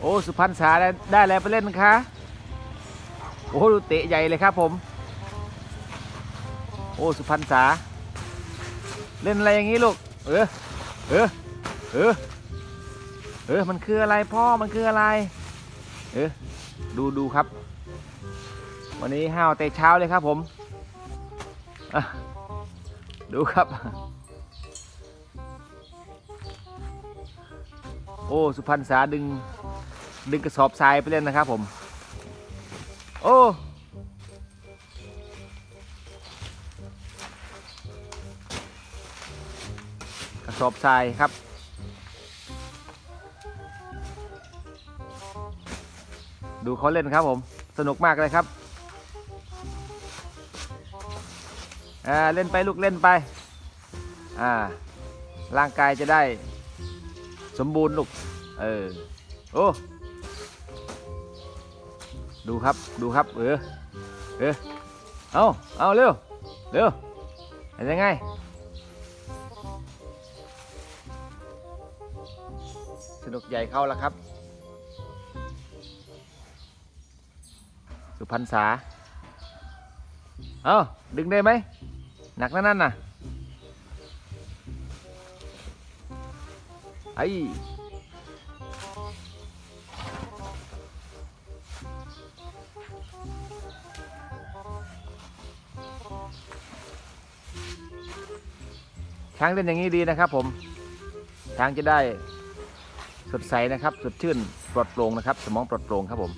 โอ้สุพรรณษาได้ได้อะไรไปเล่นคะโอ้ดูเตะใหญ่เลยครับผม โอ้สุพรรณษา เล่นอะไรอย่างนี้ลูกเออเออเออเออมันคืออะไรพ่อมันคืออะไร เออดูดูครับ วันนี้ห้าวแต่เช้าเลยครับผมดูครับ โอ้ สุพรรณษาดึง ดึงกระสอบทรายไปเล่นนะครับผม โอ้กระสอบทรายครับดูเขาเล่นครับผม สนุกมากเลยครับ อ่า เล่นไปลูกเล่นไป อ่า ร่างกายจะได้ สมบูรณ์ลูก เออ โอ้ ดูครับดูครับเออเออเอาเอาเร็วเร็วเป็นยังไงสนุกใหญ่เข้าแล้วครับ สุพรรณษาเอาดึงได้ไหมหนักนั่นนั่นน่ะไอ้ ช้างเล่นอย่างนี้ดีนะครับ ผมช้างจะได้สดใสนะครับ สดชื่นปลอดโปร่งนะครับ สมองปลอดโปร่งครับผม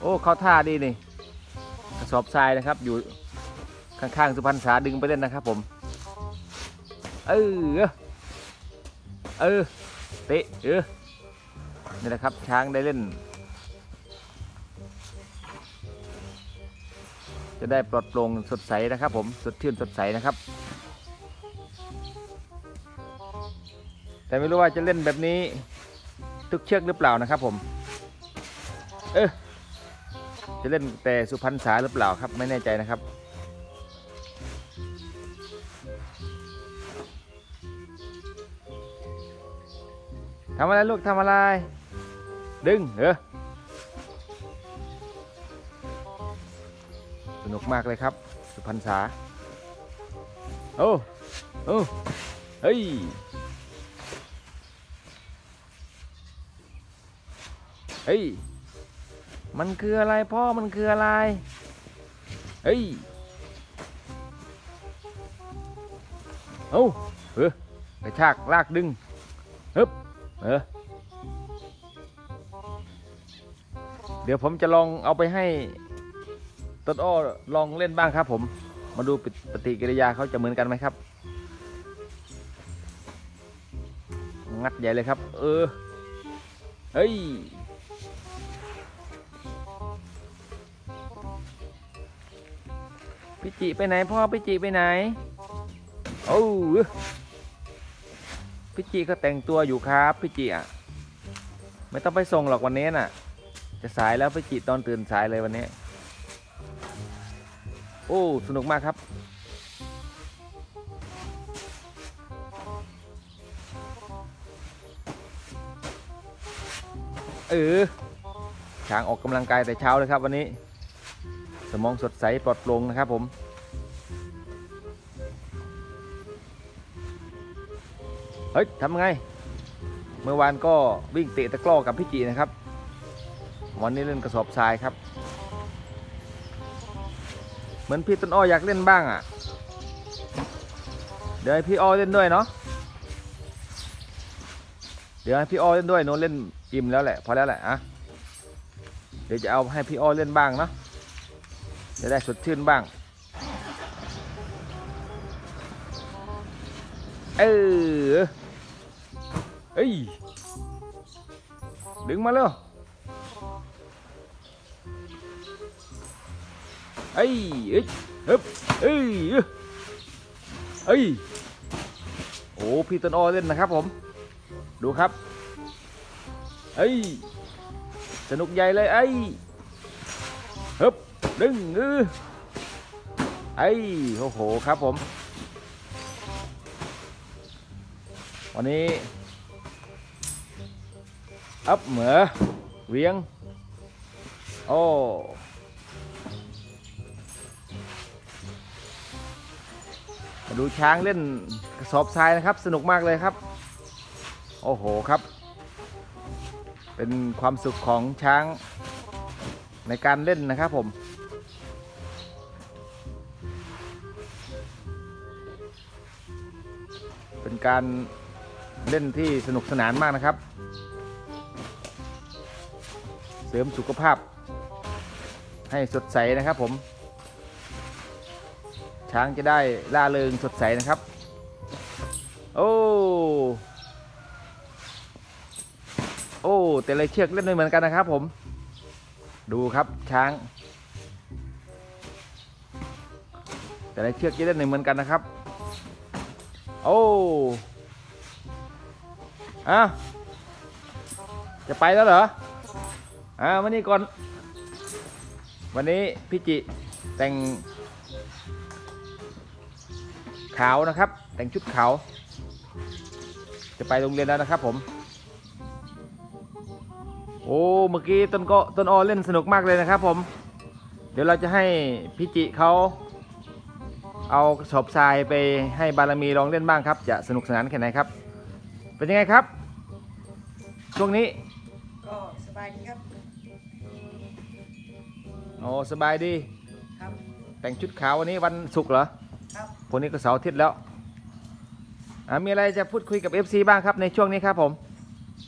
โอ้เข้าท่าดีนี่กระสอบทรายนะครับ อยู่ข้างๆสุพรรณษาดึงไปเล่นนะครับ ผม เออเออเตะเออนี่แหละครับช้างได้เล่น จะได้ปลอดโปร่งสดใสนะครับ ผมสดชื่นสดใสนะครับ แต่ไม่รู้ว่าจะเล่นแบบนี้ทุกเชือกหรือเปล่านะครับ ผม เออจะเล่นแต่สุพรรณษาหรือเปล่าครับ ไม่แน่ใจนะครับทำอะไรลูกทำอะไร ดึงเออ มากเลยครับ สุพรรษา โอ้โอ้เฮ้ยเฮ้ย มันคืออะไรพ่อ มันคืออะไร เฮ้ย เอาเออกระชากลากดึงฮึบเออ เดี๋ยวผมจะลองเอาไปให้ ต้นอ้อลองเล่นบ้างครับผม มาดูปฏิกิริยาเขาจะเหมือนกันไหมครับ งัดใหญ่เลยครับ เออ เฮ้ย พี่จิไปไหนพ่อพี่จิไปไหน โอ้พี่จิก็แต่งตัวอยู่ครับพี่จิอะไม่ต้องไปส่งหรอกวันนี้น่ะ จะสายแล้วพี่จิตอนตื่นสายเลยวันนี้ โอ้สนุกมากครับเออช้างออกกำลังกายแต่เช้าเลยครับวันนี้ สมองสดใสปลอดโปร่งนะครับผม เฮ้ยทำไง เมื่อวานก็วิ่งเตะตะกร้อกับพี่จีนะครับ วันนี้เล่นกระสอบทรายครับ เหมือนพี่ต้นอ้ออยากเล่นบ้างอะ เดี๋ยวให้พี่อ้อเล่นด้วยเนาะ เดี๋ยวให้พี่อ้อเล่นด้วยโน้นเล่นอิ่มแล้วแหละพอแล้วแหละอะเดี๋ยวจะเอาให้พี่อ้อเล่นบ้างเนาะ จะได้สดชื่นบ้าง เออเอ้ย ดึงมาเร็ว เอ้ยเอ้ยฮึบเอ้ยเอ้ยโอ้พี่ต้นอ้อเล่นนะครับผม ดูครับเอ้ยสนุกใหญ่เลยเอ้ยฮึบดึงเออไอ้โอ้โหครับผม วันนี้อัพเหมือเวียง โอ้ ดูช้างเล่นกระสอบทรายนะครับ สนุกมากเลยครับ โอ้โหครับ เป็นความสุขของช้างในการเล่นนะครับผม เป็นการเล่นที่สนุกสนานมากนะครับ เสริมสุขภาพให้สดใสนะครับผม ช้างจะได้ล่าเริงสดใสนะครับ โอ้โอ้แต่ละเชือกเล่นไม่เหมือนกันนะครับ ผม ดูครับช้าง แต่ละเชือกจะเล่นไม่เหมือนกันนะครับ โอ้อะจะไปแล้วเหรออ่าวันนี้ก่อน วันนี้พี่จิแต่ง ขาวนะครับ แต่งชุดขาว จะไปโรงเรียนแล้วนะครับผม โอ้เมื่อกี้ต้นก็ต้นออเล่นสนุกมากเลยนะครับผม เดี๋ยวเราจะให้พี่จิเขาเอากระสอบทรายไปให้บารมีลองเล่นบ้างครับ จะสนุกสนานแค่ไหนครับ เป็นยังไงครับ ช่วงนี้ก็สบายดีครับโอ้สบายดี ครับ แต่งชุดขาววันนี้วันศุกร์เหรอ ครับพรุ่งนี้ก็เสาร์อาทิตย์แล้วอ่ามีอะไรจะพูดคุยกับ FC บ้างครับในช่วงนี้ครับผม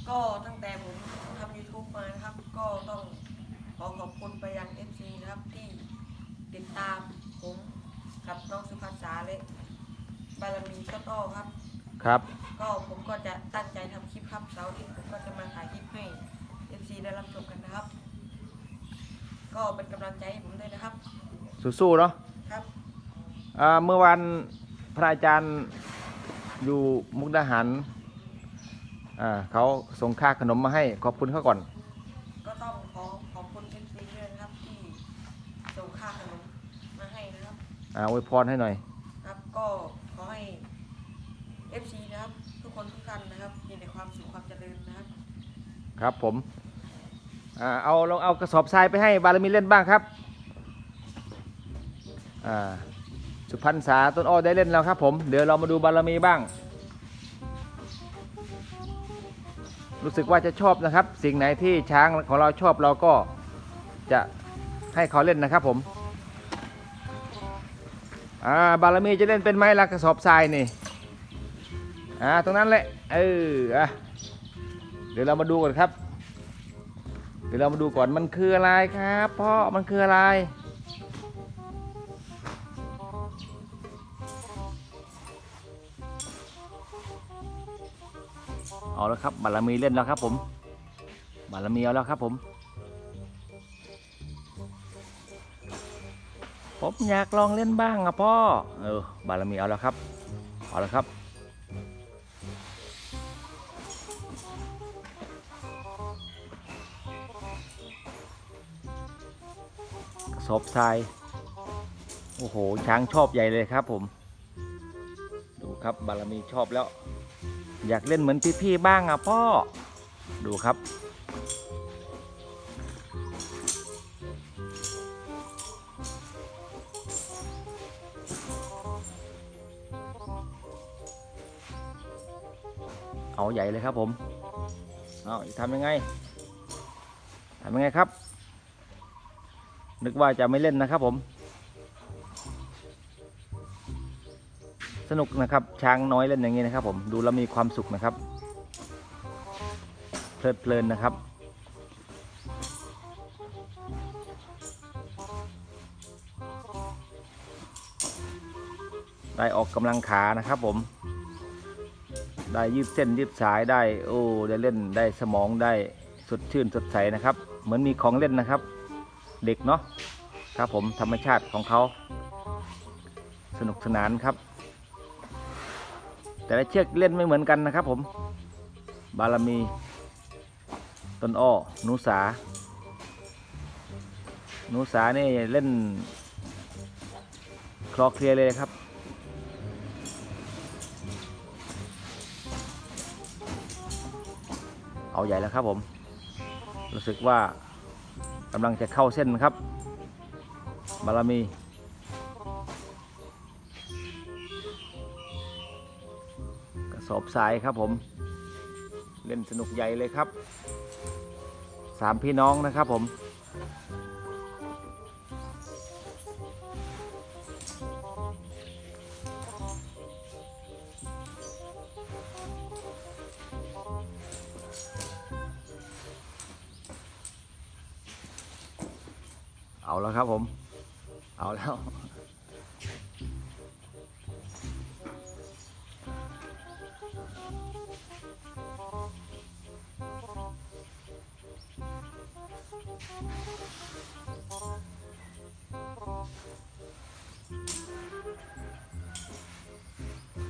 ก็ตั้งแต่ผมทำ YouTube มานะครับ ก็ต้องขอขอบคุณไปยัง FC นะครับที่ติดตามผมกับน้องสุภัสสาและบารมีก็ต้อครับ ครับ ก็ผมก็จะตั้งใจทำคลิปครับเสาร์อาที่ผมก็จะมาถ่ายคลิปให้ FC ได้รับชมกันนะครับ ก็เป็นกำลังใจให้ผมด้วยนะครับ สู้ๆเนาะครับอ่า เมื่อวันพระอาจารย์อยู่มุกดาหารอ่าเขาส่งค่าขนมมาให้ขอบคุณเขาก่อน ก็ต้องขอขอบคุณ FC ด้วยนะครับที่ส่งค่าขนมมาให้นะครับอ่าอวยพรให้หน่อย ครับก็ขอให้ FC นะครับ ทุกคนทุกท่านนะครับมีแต่ความสุขความเจริญนะครับ ครับผมอ่าเอาลองเอากระสอบทรายไปให้บารมีเล่นบ้างครับอ่า สุพรรณษาต้นอ้อได้เล่นแล้วครับผม เดี๋ยวเรามาดูบารมีบ้าง รู้สึกว่าจะชอบนะครับ สิ่งไหนที่ช้างของเราชอบเราก็จะให้เขาเล่นนะครับผมอ่าบารมีจะเล่นเป็นไหมล่ะกระสอบทรายนี่อ่าตรงนั้นแหละเอออะเดี๋ยวเรามาดูก่อนครับ เดี๋ยวเรามาดูก่อนมันคืออะไรครับพ่อมันคืออะไร เอาแล้วครับบารมีเล่นแล้วครับผมบารมีเอาแล้วครับผม ผมอยากลองเล่นบ้างอะพ่อเออบารมีเอาแล้วครับเอาแล้วครับกระสอบทราย โอ้โห ช้างชอบใหญ่เลยครับผม ดูครับบารมีชอบแล้ว อยากเล่นเหมือนพี่ๆบ้างอะพ่อ ดูครับ เอาใหญ่เลยครับผม เอาทำยังไงทำยังไงครับ นึกว่าจะไม่เล่นนะครับผม สนุกนะครับ ช้างน้อยเล่นอย่างนี้นะครับ ผมดูแล้วมีความสุขนะครับ เพลิดเพลินนะครับ ได้ออกกำลังขานะครับผม ได้ยืดเส้นยืดสายได้โอ้ได้เล่นได้สมองได้สดชื่นสดใสนะครับ เหมือนมีของเล่นนะครับ เด็กเนาะครับผมธรรมชาติของเขาสนุกสนานครับ แต่ละเชือกเล่นไม่เหมือนกันนะครับ ผม บารมี ต้นอ้อหนูสาหนูสานี่เล่น คลอเคลียร์เลยครับ เอาใหญ่แล้วครับผม รู้สึกว่ากำลังจะเข้าเส้นครับ บารมี สอบทรายครับผม เล่นสนุกใหญ่เลยครับสามพี่น้องนะครับผม เอาแล้วครับผม เอาแล้ว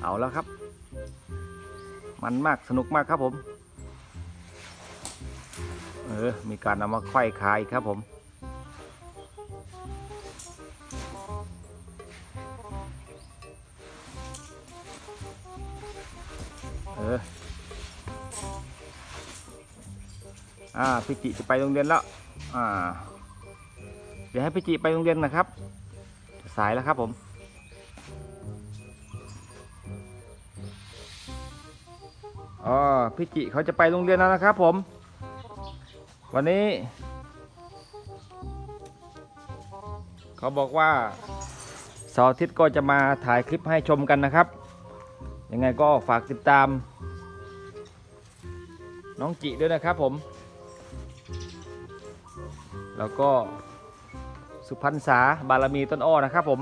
เอาแล้วครับ มันมากสนุกมากครับผม เออ มีการนำมาไขว้คายครับผมเออ อ่าพี่จิจะไปโรงเรียนแล้ว อ่า เดี๋ยวให้พี่จิไปโรงเรียนนะครับ สายแล้วครับผมอ๋อพี่จิเขาจะไปโรงเรียนแล้วนะครับผม วันนี้ เขาบอกว่าเสาร์อาทิตย์ก็จะมาถ่ายคลิปให้ชมกันนะครับ ยังไงก็ฝากติดตาม น้องจิด้วยนะครับผม แล้วก็สุพรรณษาบารมีต้นอ้อนะครับผม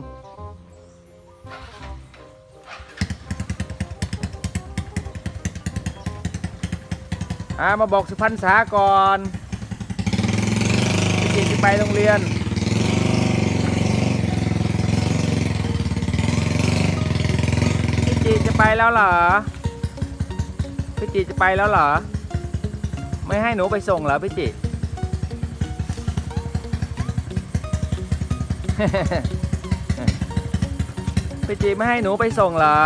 อ่ามาบอกสุพรรณษาก่อนพี่จิจะไปโรงเรียนพี่จีจะไปแล้วเหรอพี่จีจะไปแล้วเหรอ ไม่ให้หนูไปส่งเหรอพี่จี พี่จีไม่ให้หนูไปส่งเหรอ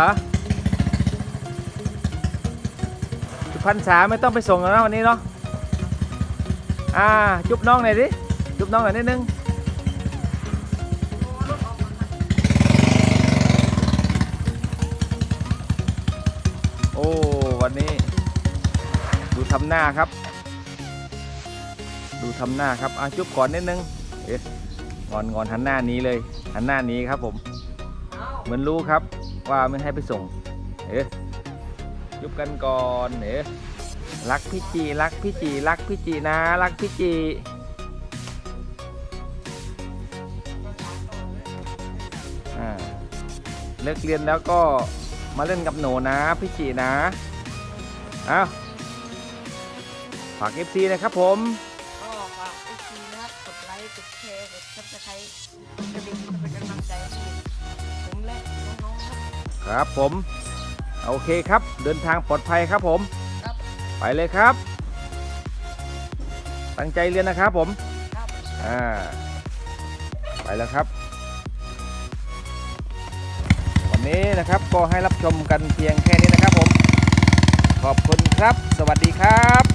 สุพรรณษาไม่ต้องไปส่งแล้วนะวันนี้เนาะ อ่า จุบน้องหน่อยดิ จุบน้องหน่อยนิดนึงโอ้วันนี้ ดูทำหน้าครับ ดูทำหน้าครับอะจุบก่อนนิดนึงเอ๊ะ งอนงอนหันหน้านี้เลย หันหน้านี้ครับผม เหมือนรู้ครับว่าไม่ให้ไปส่ง เอ๊ะจุ๊บกันก่อนเอ๊ะรักพี่จีรักพี่จีรักพี่จีนะ รักพี่จีเลิกเรียนแล้วก็มาเล่นกับหนูนะพี่จีนะ เอาฝาก FC นะครับผม ครับครับผมโอเคครับ เดินทางปลอดภัยครับผมครับ ไปเลยครับ ตั้งใจเรียนนะครับผมครับอ่าไปแล้วครับ วันนี้นะครับก็ให้รับชมกันเพียงแค่นี้นะครับผม ขอบคุณครับ สวัสดีครับ